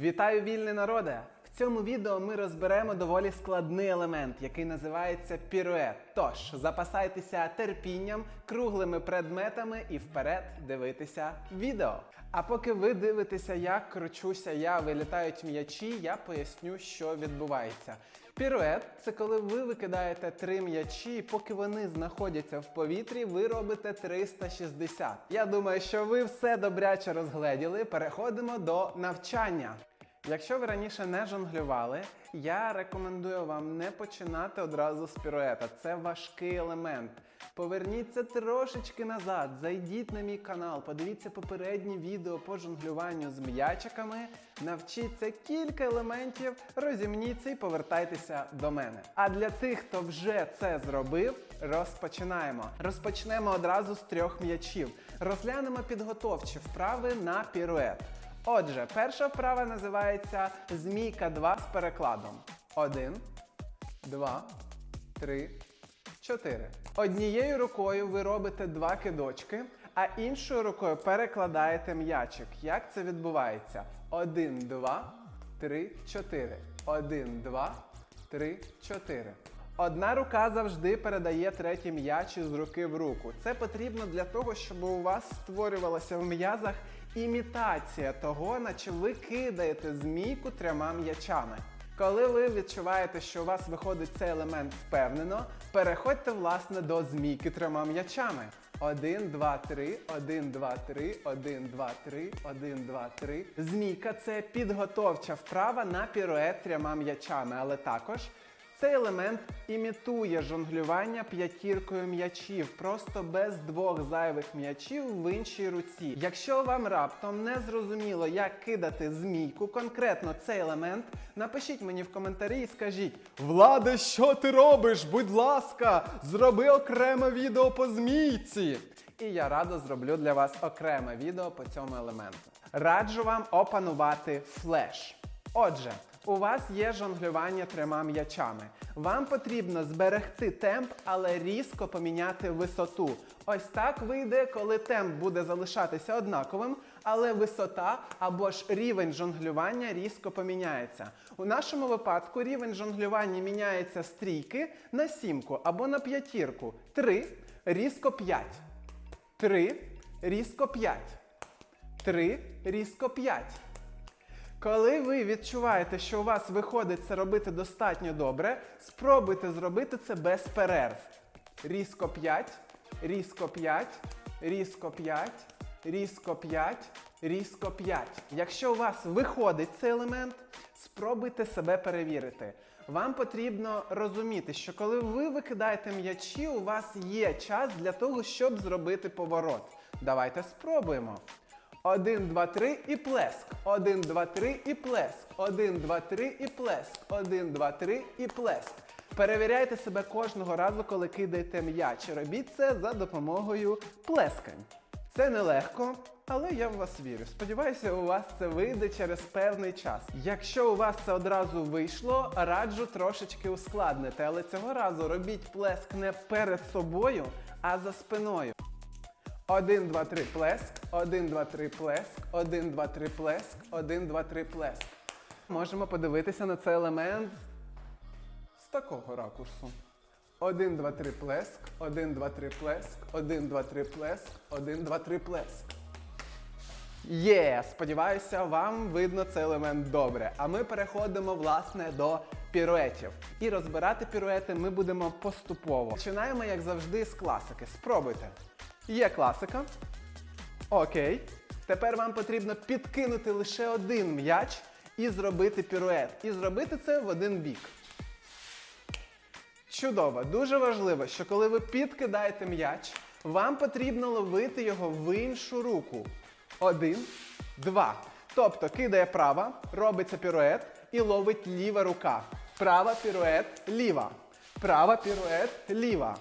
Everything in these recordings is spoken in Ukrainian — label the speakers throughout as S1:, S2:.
S1: Вітаю вільний народе! В цьому відео ми розберемо доволі складний елемент, який називається пірует. Тож запасайтеся терпінням, круглими предметами і вперед дивитися відео. А поки ви дивитеся, як кручуся я, вилітають м'ячі, я поясню, що відбувається. Пірует це коли ви викидаєте три м'ячі, і поки вони знаходяться в повітрі, ви робите 360. Я думаю, що ви все добряче розгледіли. Переходимо до навчання. Якщо ви раніше не жонглювали, я рекомендую вам не починати одразу з піруета. Це важкий елемент. Поверніться трошечки назад, зайдіть на мій канал, подивіться попередні відео по жонглюванню з м'ячиками, навчіться кілька елементів, розімніться і повертайтеся до мене. А для тих, хто вже це зробив, розпочинаємо. Розпочнемо одразу з трьох м'ячів. Розглянемо підготовчі вправи на пірует. Отже, перша вправа називається Змійка 2 з перекладом. 1, 2, 3, 4. Однією рукою ви робите два кидочки, а іншою рукою перекладаєте м'ячик. Як це відбувається? 1, 2, 3, 4. 1, 2, 3, 4. Одна рука завжди передає третій м'яч із руки в руку. Це потрібно для того, щоб у вас створювалася в м'язах імітація того, наче ви кидаєте змійку трьома м'ячами. Коли ви відчуваєте, що у вас виходить цей елемент впевнено, переходьте власне до змійки трьома м'ячами. 1, 2, 3, 1, 2, 3, 1, 2, 3, 1, 2, 3. Змійка це підготовча вправа на пірует трьома м'ячами, але також цей елемент імітує жонглювання п'ятіркою м'ячів, просто без двох зайвих м'ячів в іншій руці. Якщо вам раптом не зрозуміло, як кидати змійку, конкретно цей елемент, напишіть мені в коментарі і скажіть: Владе, що ти робиш? Будь ласка, зроби окреме відео по змійці. І я радо зроблю для вас окреме відео по цьому елементу. Раджу вам опанувати флеш. Отже, у вас є жонглювання трьома м'ячами. Вам потрібно зберегти темп, але різко поміняти висоту. Ось так вийде, коли темп буде залишатися однаковим, але висота або ж рівень жонглювання різко поміняється. У нашому випадку рівень жонглювання міняється з трійки на сімку або на п'ятірку. Три, різко п'ять. Три, різко п'ять. Три, різко п'ять. Коли ви відчуваєте, що у вас виходить це робити достатньо добре, спробуйте зробити це без перерв. Різко 5, різко 5, різко 5, різко 5, різко 5. Якщо у вас виходить цей елемент, спробуйте себе перевірити. Вам потрібно розуміти, що коли ви викидаєте м'ячі, у вас є час для того, щоб зробити поворот. Давайте спробуємо. Один, два, три і плеск. Один, два, три і плеск. Один, два, три і плеск. Один, два, три і плеск. Перевіряйте себе кожного разу, коли кидаєте м'яч. Робіть це за допомогою плескань. Це нелегко, але я в вас вірю. Сподіваюся, у вас це вийде через певний час. Якщо у вас це одразу вийшло, раджу трошечки ускладнити, але цього разу робіть плеск не перед собою, а за спиною. 1, 2, 3 плеск, 1, 2, 3 плеск, 1, 2, 3 плеск, 1, 2, 3 плеск. Можемо подивитися на цей елемент з такого ракурсу. 1, 2, 3 плеск, 1, 2, 3 плеск, 1, 2, 3 плеск, 1, 2, 3 плеск. Є, сподіваюся, вам видно цей елемент добре. А ми переходимо власне до піруетів. І розбирати піруети ми будемо поступово. Починаємо, як завжди, з класики. Спробуйте. Є класика. Окей. Тепер вам потрібно підкинути лише один м'яч і зробити пірует. І зробити це в один бік. Чудово, дуже важливо, що коли ви підкидаєте м'яч, вам потрібно ловити його в іншу руку. Один, два. Тобто кидає права, робиться пірует і ловить ліва рука. Права пірует, ліва. Права пірует, ліва.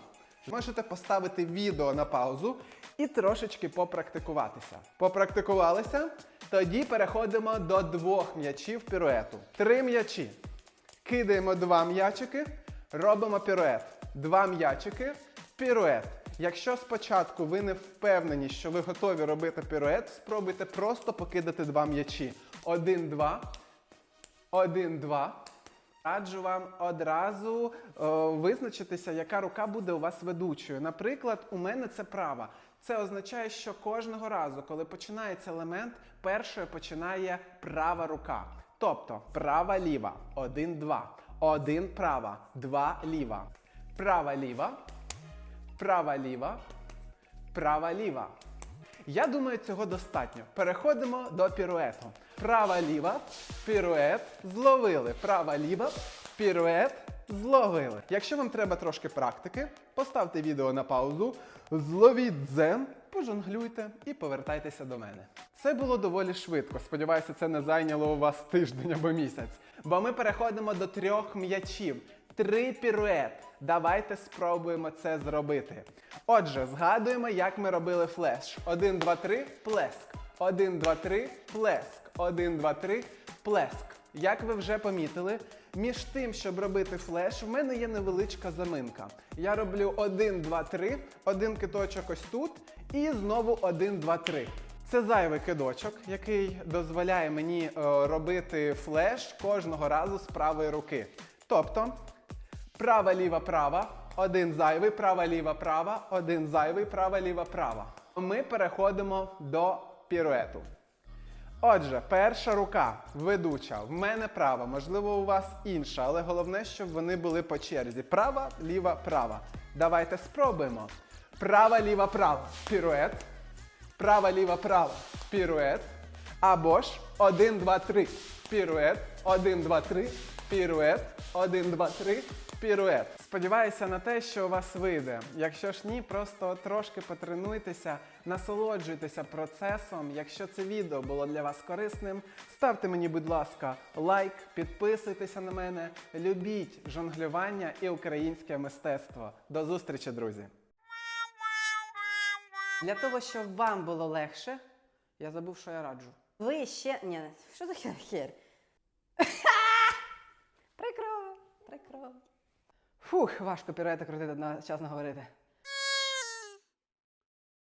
S1: Можете поставити відео на паузу і трошечки попрактикуватися. Попрактикувалися? Тоді переходимо до двох м'ячів піруету. Три м'ячі. Кидаємо два м'ячики, робимо пірует. Два м'ячики, пірует. Якщо спочатку ви не впевнені, що ви готові робити пірует, спробуйте просто покидати два м'ячі. Один, два, один, два. Раджу вам одразу о, визначитися, яка рука буде у вас ведучою. Наприклад, у мене це права. Це означає, що кожного разу, коли починається елемент, першою починає права рука. Тобто права ліва. Один, два. Один права. Два ліва. Права ліва. Права ліва. Права ліва. Я думаю, цього достатньо. Переходимо до піруету. Права ліва, пірует, зловили. Права ліва, пірует, зловили. Якщо вам треба трошки практики, поставте відео на паузу, зловіть дзен, пожонглюйте і повертайтеся до мене. Це було доволі швидко. Сподіваюся, це не зайняло у вас тиждень або місяць. Бо ми переходимо до трьох м'ячів. Три пірует. Давайте спробуємо це зробити. Отже, згадуємо, як ми робили флеш. 1, 2, 3, плеск. 1, 2, 3, плеск. 1, 2, 3, плеск. Як ви вже помітили, між тим, щоб робити флеш, в мене є невеличка заминка. Я роблю 1, 2, 3, один киточок ось тут, і знову 1, 2, 3. Це зайвий кидочок, який дозволяє мені е, робити флеш кожного разу з правої руки. Тобто, права, ліва, права, один зайвий, права, ліва, права, один зайвий, права, ліва, права. Ми переходимо до піруету. Отже, перша рука ведуча. В мене права, можливо, у вас інша, але головне, щоб вони були по черзі. Права, ліва, права. Давайте спробуємо. Права, ліва, права. Пірует. Права, ліва, права. Пірует. Або ж 1, 2, 3. Пірует. 1, 2, 3. Пірует. 1, 2, 3. Пірует. Сподіваюся на те, що у вас вийде. Якщо ж ні, просто трошки потренуйтеся, насолоджуйтеся процесом. Якщо це відео було для вас корисним, ставте мені, будь ласка, лайк, підписуйтеся на мене, любіть жонглювання і українське мистецтво. До зустрічі, друзі!
S2: Для того, щоб вам було легше, я забув, що я раджу.
S3: Ви ще. Ні, що за хер? Прикро.
S2: Фух, важко пірети крутити одночасно говорити.